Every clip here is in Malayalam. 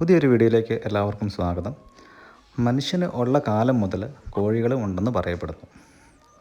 പുതിയൊരു വീഡിയോയിലേക്ക് എല്ലാവർക്കും സ്വാഗതം. മനുഷ്യന് ഉള്ള കാലം മുതൽ കോഴികളും ഉണ്ടെന്ന് പറയപ്പെടുന്നു.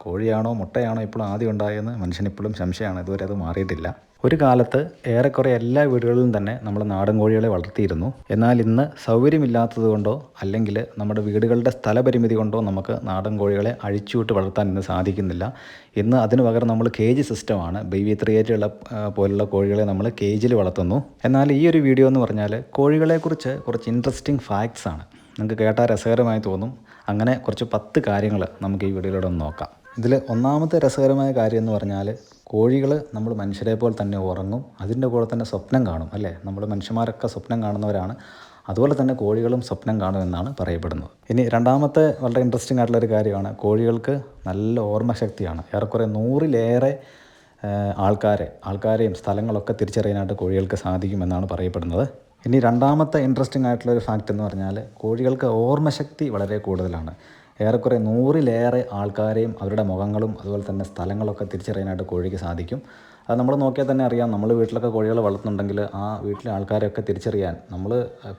കോഴിയാണോ മുട്ടയാണോ ഇപ്പോഴും ആദ്യം ഉണ്ടായെന്ന് മനുഷ്യനിപ്പോഴും സംശയമാണ്. ഇതുവരെ അത് മാറിയിട്ടില്ല. ഒരു കാലത്ത് ഏറെക്കുറെ എല്ലാ വീടുകളിലും തന്നെ നമ്മൾ നാടൻ കോഴികളെ വളർത്തിയിരുന്നു. എന്നാൽ ഇന്ന് സൗകര്യമില്ലാത്തത് കൊണ്ടോ അല്ലെങ്കിൽ നമ്മുടെ വീടുകളുടെ സ്ഥലപരിമിതി കൊണ്ടോ നമുക്ക് നാടൻ കോഴികളെ അഴിച്ചുവിട്ട് വളർത്താൻ ഇന്ന് സാധിക്കുന്നില്ല. ഇന്ന് അതിന് പകരം നമ്മൾ കേജ് സിസ്റ്റമാണ്. ബേബി ത്രിയേറ്റുള്ള പോലുള്ള കോഴികളെ നമ്മൾ കേജിൽ വളർത്തുന്നു. എന്നാൽ ഈ ഒരു വീഡിയോ എന്ന് പറഞ്ഞാൽ കോഴികളെക്കുറിച്ച് കുറച്ച് ഇൻട്രസ്റ്റിംഗ് ഫാക്ട്സ് ആണ്. നിങ്ങൾക്ക് കേട്ടാൽ രസകരമായി തോന്നും. അങ്ങനെ കുറച്ച് പത്ത് കാര്യങ്ങൾ നമുക്ക് ഈ വീഡിയോയിലൂടെ ഒന്ന് നോക്കാം. ഇതിൽ ഒന്നാമത്തെ രസകരമായ കാര്യം എന്ന് പറഞ്ഞാൽ കോഴികൾ നമ്മൾ മനുഷ്യരെ പോലെ തന്നെ ഉറങ്ങും അതിന്റെ കൂടെ തന്നെ സ്വപ്നം കാണും അല്ലേ? നമ്മൾ മനുഷ്യന്മാരൊക്കെ സ്വപ്നം കാണുന്നവരാണ്. അതുപോലെ തന്നെ കോഴികളും സ്വപ്നം കാണുമെന്നാണ് പറയപ്പെടുന്നത്. ഇനി രണ്ടാമത്തെ വളരെ ഇൻട്രസ്റ്റിംഗ് ആയിട്ടുള്ള ഒരു കാര്യമാണ് കോഴികൾക്ക് നല്ല ഓർമ്മശക്തിയാണ്. ഏറെക്കുറെ നൂറിലേറെ ആൾക്കാരെ ആൾക്കാരെയും സ്ഥലങ്ങളൊക്കെ തിരിച്ചറിയാനായിട്ട് കോഴികൾക്ക് സാധിക്കുമെന്നാണ് പറയപ്പെടുന്നത്. ഇനി രണ്ടാമത്തെ ഇൻട്രസ്റ്റിംഗ് ആയിട്ടുള്ള ഒരു ഫാക്റ്റ് എന്ന് പറഞ്ഞാൽ കോഴികൾക്ക് ഓർമ്മശക്തി വളരെ കൂടുതലാണ്. ഏറെക്കുറെ നൂറിലേറെ ആൾക്കാരെയും അവരുടെ മുഖങ്ങളും അതുപോലെ തന്നെ സ്ഥലങ്ങളൊക്കെ തിരിച്ചറിയാനായിട്ട് കോഴിക്ക് സാധിക്കും. അത് നമ്മൾ നോക്കിയാൽ തന്നെ അറിയാം. നമ്മൾ വീട്ടിലൊക്കെ കോഴികളെ വളർത്തുന്നുണ്ടെങ്കിൽ ആ വീട്ടിലെ ആൾക്കാരെയൊക്കെ തിരിച്ചറിയാൻ. നമ്മൾ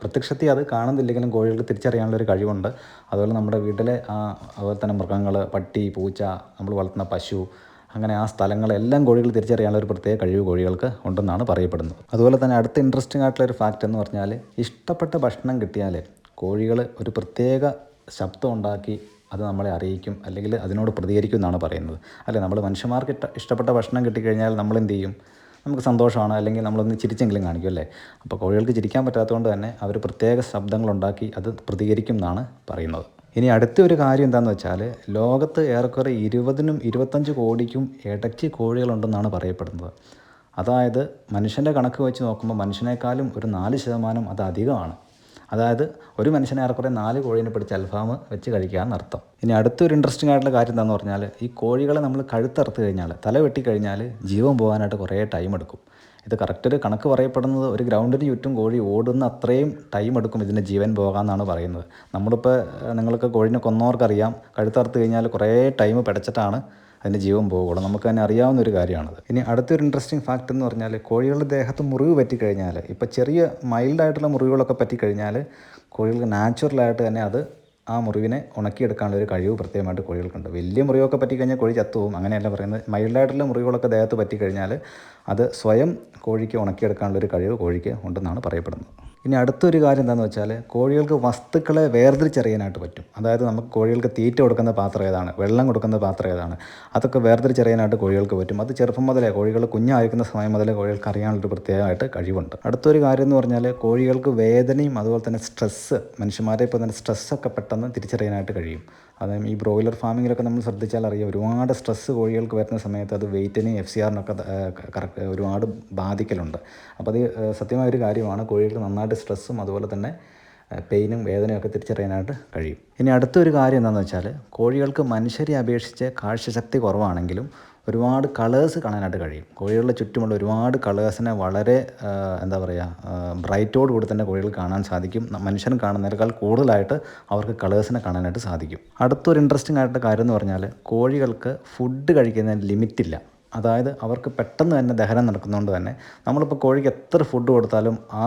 പ്രത്യക്ഷത്തിൽ അത് കാണുന്നില്ലെങ്കിലും കോഴികൾ തിരിച്ചറിയാനുള്ളൊരു കഴിവുണ്ട്. അതുപോലെ നമ്മുടെ വീട്ടിലെ ആ അതുപോലെ തന്നെ മൃഗങ്ങൾ പട്ടി പൂച്ച നമ്മൾ വളർത്തുന്ന പശു അങ്ങനെ ആ സ്ഥലങ്ങളെല്ലാം കോഴികൾ തിരിച്ചറിയാനുള്ള ഒരു പ്രത്യേക കഴിവ് കോഴികൾക്ക് ഉണ്ടെന്നാണ് പറയപ്പെടുന്നത്. അതുപോലെ തന്നെ അടുത്ത ഇൻട്രസ്റ്റിംഗ് ആയിട്ടുള്ള ഒരു ഫാക്റ്റ് എന്ന് പറഞ്ഞാൽ ഇഷ്ടപ്പെട്ട ഭക്ഷണം കിട്ടിയാൽ കോഴികൾ ഒരു പ്രത്യേക ശബ്ദം ഉണ്ടാക്കി അത് നമ്മളെ അറിയിക്കും അല്ലെങ്കിൽ അതിനോട് പ്രതികരിക്കും എന്നാണ് പറയുന്നത്. അല്ലെ? നമ്മൾ മനുഷ്യന്മാർക്ക് ഇഷ്ട ഇഷ്ടപ്പെട്ട ഭക്ഷണം കിട്ടിക്കഴിഞ്ഞാൽ നമ്മൾ എന്ത് ചെയ്യും? നമുക്ക് സന്തോഷമാണ്. അല്ലെങ്കിൽ നമ്മളൊന്ന് ചിരിച്ചെങ്കിലും കാണിക്കും അല്ലേ? അപ്പോൾ കോഴികൾക്ക് ചിരിക്കാൻ പറ്റാത്തതുകൊണ്ട് തന്നെ അവർ പ്രത്യേക ശബ്ദങ്ങളുണ്ടാക്കി അത് പ്രതികരിക്കും എന്നാണ് പറയുന്നത്. ഇനി അടുത്ത ഒരു കാര്യം എന്താണെന്ന് വെച്ചാൽ ലോകത്ത് ഏറെക്കുറെ ഇരുപതിനും ഇരുപത്തഞ്ച് കോടിക്കും ഇടയ്ക്ക് കോഴികളുണ്ടെന്നാണ് പറയപ്പെടുന്നത്. അതായത് മനുഷ്യന്റെ കണക്ക് വെച്ച് നോക്കുമ്പോൾ മനുഷ്യനേക്കാളും ഒരു നാല് ശതമാനം അത് അധികമാണ്. അതായത് ഒരു മനുഷ്യനെ ഏറെക്കുറെ നാല് കോഴീനെ പിടിച്ച് അൽഫാം വെച്ച് കഴിക്കുക എന്നർത്ഥം ഇനി അടുത്തൊരു ഇൻട്രസ്റ്റിംഗ് ആയിട്ടുള്ള കാര്യം എന്താണെന്ന് പറഞ്ഞാൽ ഈ കോഴികളെ നമ്മൾ കഴുത്തറുത്ത് കഴിഞ്ഞാൽ തല വെട്ടി കഴിഞ്ഞാൽ ജീവൻ പോകാനായിട്ട് കുറേ ടൈം എടുക്കും. ഇത് കറക്റ്റ് ഒരു കണക്ക് പറയപ്പെടുന്നത് ഒരു ഗ്രൗണ്ടിന് ചുറ്റും കോഴി ഓടുന്ന അത്രയും ടൈം എടുക്കും ഇതിന്റെ ജീവൻ പോകാമെന്നാണ് പറയുന്നത്. നമ്മളിപ്പോൾ നിങ്ങൾക്ക് കോഴിനെ കൊന്നവർക്കറിയാം കഴുത്തറുത്ത് കഴിഞ്ഞാൽ കുറേ ടൈം പിടച്ചിട്ടാണ് അതിന്റെ ജീവൻ പോകുള്ളൂ നമുക്ക് തന്നെ അറിയാവുന്ന ഒരു കാര്യമാണത്. ഇനി അടുത്തൊരു ഇൻട്രസ്റ്റിംഗ് ഫാക്റ്റ് എന്ന് പറഞ്ഞാൽ കോഴികളുടെ ദേഹത്ത് മുറിവ് പറ്റിക്കഴിഞ്ഞാൽ ഇപ്പോൾ ചെറിയ മൈൽഡായിട്ടുള്ള മുറിവുകളൊക്കെ പറ്റിക്കഴിഞ്ഞാൽ കോഴികൾക്ക് നാച്ചുറലായിട്ട് തന്നെ അത് ആ മുറിവിനെ ഉണക്കിയെടുക്കാനുള്ള ഒരു കഴിവ് പ്രത്യേകമായിട്ട് കോഴികൾക്കുണ്ട്. വലിയ മുറിവൊക്കെ പറ്റിക്കഴിഞ്ഞാൽ കോഴി ചത്തുപോകും. അങ്ങനെയല്ല പറയുന്നത്. മൈൽഡായിട്ടുള്ള മുറിവുകളൊക്കെ ദേഹത്ത് പറ്റിക്കഴിഞ്ഞാൽ അത് സ്വയം കോഴിക്ക് ഉണക്കിയെടുക്കാനുള്ള ഒരു കഴിവ് കോഴിക്ക് ഉണ്ടെന്നാണ് പറയപ്പെടുന്നത്. ഇനി അടുത്തൊരു കാര്യം എന്താണെന്ന് വെച്ചാൽ കോഴികൾക്ക് വസ്തുക്കളെ വേർതിരിച്ചറിയാനായിട്ട് പറ്റും. അതായത് നമുക്ക് കോഴികൾക്ക് തീറ്റ കൊടുക്കുന്ന പാത്രം ഏതാണ്? വെള്ളം കൊടുക്കുന്ന പാത്രം ഏതാണ്? അതൊക്കെ വേർതിരിച്ചറിയാനായിട്ട് കോഴികൾക്ക് പറ്റും. അത് ചെറുപ്പം മുതലേ കോഴികൾ കുഞ്ഞായിരിക്കുന്ന സമയം മുതലേ കോഴികൾക്ക് അറിയാനുള്ളൊരു പ്രത്യേകമായിട്ട് കഴിവുണ്ട്. അടുത്തൊരു കാര്യം എന്ന് പറഞ്ഞാൽ കോഴികൾക്ക് വേദനയും അതുപോലെ തന്നെ സ്ട്രെസ്സ് മനുഷ്യന്മാരെ ഇപ്പോൾ തന്നെ സ്ട്രെസ്സൊക്കെ പെട്ടെന്ന് തിരിച്ചറിയാനായിട്ട് കഴിയും. അതായത് ഈ ബ്രോയിലർ ഫാമിങ്ങിലൊക്കെ നമ്മൾ ശ്രദ്ധിച്ചാൽ അറിയാം ഒരുപാട് സ്ട്രെസ്സ് കോഴികൾക്ക് വരുന്ന സമയത്ത് അത് വെയിറ്റിനെയും എഫ് സി ആറിനൊക്കെ കറക്റ്റ് ഒരുപാട് ബാധിക്കലുണ്ട്. അപ്പോൾ അത് സത്യമായ ഒരു കാര്യമാണ് കോഴികൾക്ക് നന്നായിട്ട് സ്ട്രെസ്സും അതുപോലെ തന്നെ പെയിനും വേദനയൊക്കെ തിരിച്ചറിയാനായിട്ട് കഴിയും. ഇനി അടുത്തൊരു കാര്യം എന്താണെന്ന് വെച്ചാൽ കോഴികൾക്ക് മനുഷ്യരെ അപേക്ഷിച്ച് കാഴ്ചശക്തി കുറവാണെങ്കിലും ഒരുപാട് കളേഴ്സ് കാണാനായിട്ട് കഴിയും. കോഴികളുടെ ചുറ്റുമുള്ള ഒരുപാട് കളേഴ്സിനെ വളരെ എന്താ പറയുക ബ്രൈറ്റോട് കൂടി തന്നെ കോഴികൾ കാണാൻ സാധിക്കും. മനുഷ്യൻ കാണുന്നതിനേക്കാൾ കൂടുതലായിട്ട് അവർക്ക് കളേഴ്സിനെ കാണാനായിട്ട് സാധിക്കും. അടുത്തൊരു ഇൻട്രസ്റ്റിംഗ് ആയിട്ട് കാര്യം എന്ന് പറഞ്ഞാൽ കോഴികൾക്ക് ഫുഡ് കഴിക്കുന്നതിന് ലിമിറ്റില്ല അതായത് അവർക്ക് പെട്ടെന്ന് തന്നെ ദഹനം നടക്കുന്നതുകൊണ്ട് തന്നെ നമ്മളിപ്പോൾ കോഴിക്ക് എത്ര ഫുഡ് കൊടുത്താലും ആ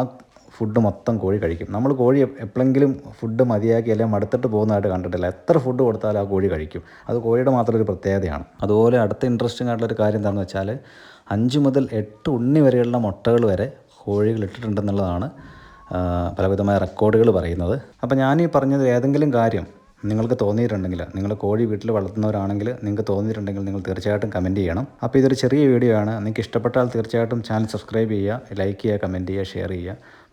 ഫുഡ് മൊത്തം കോഴി കഴിക്കും. നമ്മൾ കോഴി എപ്പോഴെങ്കിലും ഫുഡ് മതിയാക്കി അല്ലെങ്കിൽ മടുത്തിട്ട് പോകുന്നതായിട്ട് കണ്ടിട്ടില്ല. എത്ര ഫുഡ് കൊടുത്താലും ആ കോഴി കഴിക്കും. അത് കോഴിയുടെ മാത്രം ഒരു പ്രത്യേകതയാണ്. അതുപോലെ അടുത്ത ഇൻട്രസ്റ്റിംഗ് ആയിട്ടുള്ള ഒരു കാര്യം എന്താണെന്ന് വെച്ചാൽ അഞ്ച് മുതൽ എട്ട് ഉണ്ണി വരെയുള്ള മുട്ടകൾ വരെ കോഴികൾ ഇട്ടിട്ടുണ്ടെന്നുള്ളതാണ് പലവിധമായ റെക്കോർഡുകൾ പറയുന്നത്. അപ്പോൾ ഞാൻ ഈ പറഞ്ഞത് ഏതെങ്കിലും കാര്യം നിങ്ങൾക്ക് തോന്നിയിട്ടുണ്ടെങ്കിൽ നിങ്ങൾ കോഴി വീട്ടിൽ വളർത്തുന്നവരാണെങ്കിൽ നിങ്ങൾക്ക് തോന്നിയിട്ടുണ്ടെങ്കിൽ നിങ്ങൾ തീർച്ചയായിട്ടും കമന്റ് ചെയ്യണം. അപ്പോൾ ഇതൊരു ചെറിയ വീഡിയോ ആണ്. നിങ്ങൾക്ക് ഇഷ്ടപ്പെട്ടാൽ തീർച്ചയായിട്ടും ചാനൽ സബ്സ്ക്രൈബ് ചെയ്യുക ലൈക്ക് ചെയ്യുക കമന്റ് ചെയ്യുക ഷെയർ ചെയ്യുക.